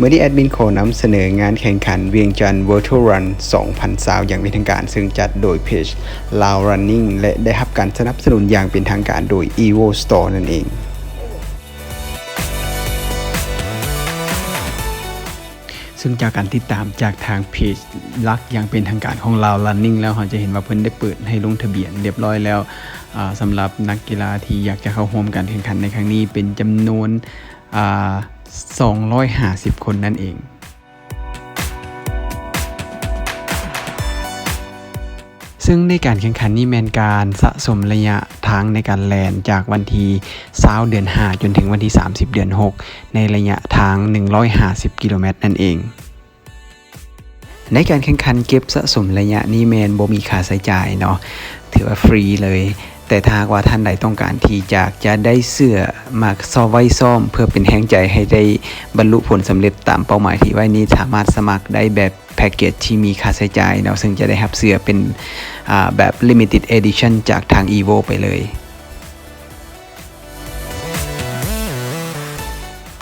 เมื่อที่แอดมินขอนำเสนองานแข่งขันเวียงจันทร์ Virtual Run 2020อย่างเป็นทางการ ซึ่งจัดโดยเพจ Lao Running และได้รับการสนับสนุนอย่างเป็นทางการโดย Evo Store นั่นเองซึ่งจากการติดตามจากทางเพจลักอย่างเป็นทางการของเรา Running แล้วเราจะเห็นว่าเพิ่นได้เปิดให้ลงทะเบียนเรียบร้อยแล้วสำหรับนักกีฬาที่อยากจะเข้าร่วมการแข่งขันในครั้งนี้เป็นจำนวน 250 คนนั่นเอง ซึ่งในการแข่งขันนี้แมนการสะสมระยะทางในการแลนจากวันที่20เดือน 5 จนถึงวันที่ 30 เดือน 6 ในระยะทาง 150 กิโลเมตรนั่นเองในการแข่งขันเก็บสะสมระยะนี้แมนบ่มีค่าใช้จ่ายเนาะถือว่าฟรีเลย แต่ถ้าหากว่าท่านใดต้องการที่จะจะได้เสื้อมาซ่อมไว้ซ่อม เพื่อเป็นแห้งใจให้ได้บรรลุผลสำเร็จตามเป้าหมายที่ไว้นี้สามารถสมัครได้แบบแพ็กเกจที่มีค่าใช้จ่ายเนาะซึ่งจะได้รับเสื้อเป็นแบบ limited edition จากทาง evo ไปเลย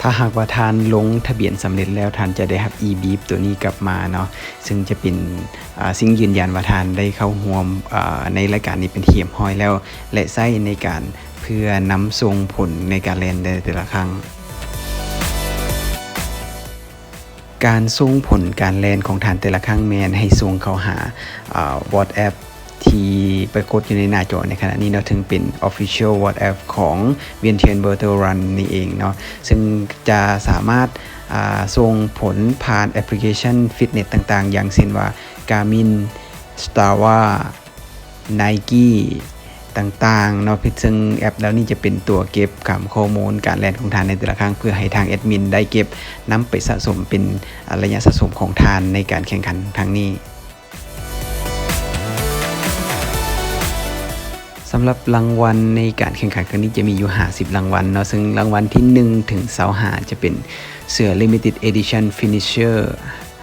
ถ้าหากว่าทานลงทะเบียนสำเร็จแล้วทานจะได้รับ e-beep ตัวนี้กลับมาเนาะซึ่งจะเป็นสิ่งยืนยันว่าทานได้เข้าร่วมในรายการนี้เป็นเทียมห้อยแล้ว และใช้ในการเพื่อนำส่งผลในการเล่นในแต่ละครั้งการส่งผลการแลนของฐานแต่ละครั้งแมนให้ส่งเข้าหาอ่า WhatsApp ที่ปรากฏอยู่ในหน้าจอในขณะนี้เนาะถึงเป็น Official WhatsApp ของ v i e n t i a n Virtual Run นี่เองเนาะซึ่งจะสามารถาส่งผลผ่านแอปพลิเคชันฟิตเนสต่างๆ อย่างเช่นว่า Garmin Strava Nike ต่างๆเนาะซึ่งแอปแล้วนี่จะเป็นตัวเก็บกับข้อมูลการแลนของทานในแต่ละครั้งเพื่อให้ทางแอดมินได้เก็บนำไปสะสมเป็นอ่าระยะสะสมของทานในการแข่งขันครั้งนี้ สำหรับรางวัลในการแข่งขันครั้งนี้จะมีอยู่ 50 รางวัลเนาะซึ่งรางวัลที่ 1 ถึง25จะเป็นเสือ Limited Edition Finisher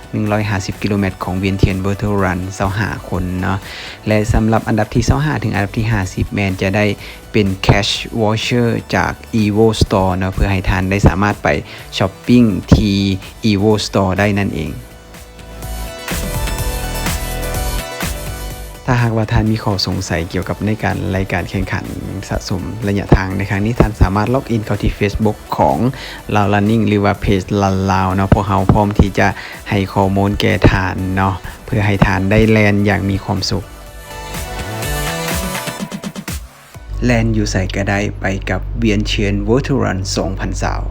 150 กิโลเมตรของเวียนเทียน Virtual Run 25คนเนาะและสำหรับอันดับที่25ถึงอันดับที่ 50 แมนจะได้เป็น Cash Voucher จาก Evo Store เนาะเพื่อให้ทานได้สามารถไปช้อปปิ้งที่ Evo Store ได้นั่นเอง ถ้าหากว่าท่านมีข้อสงสัยเกี่ยวกับในการรายการแข่งขันสะสมระยะทางในครั้งนี้ท่านสามารถล็อกอินเข้าที่ Facebook ของลาว Running หรือว่าเพจลันลาวเนาะพวกเราพร้อมที่จะให้ข้อมูลแก่ทานเนาะเพื่อให้ทานได้แลนอย่างมีความสุขแลนอยู่ใส่ก็ไดไปกับเวียนเชียน Virtual Run 2020สาว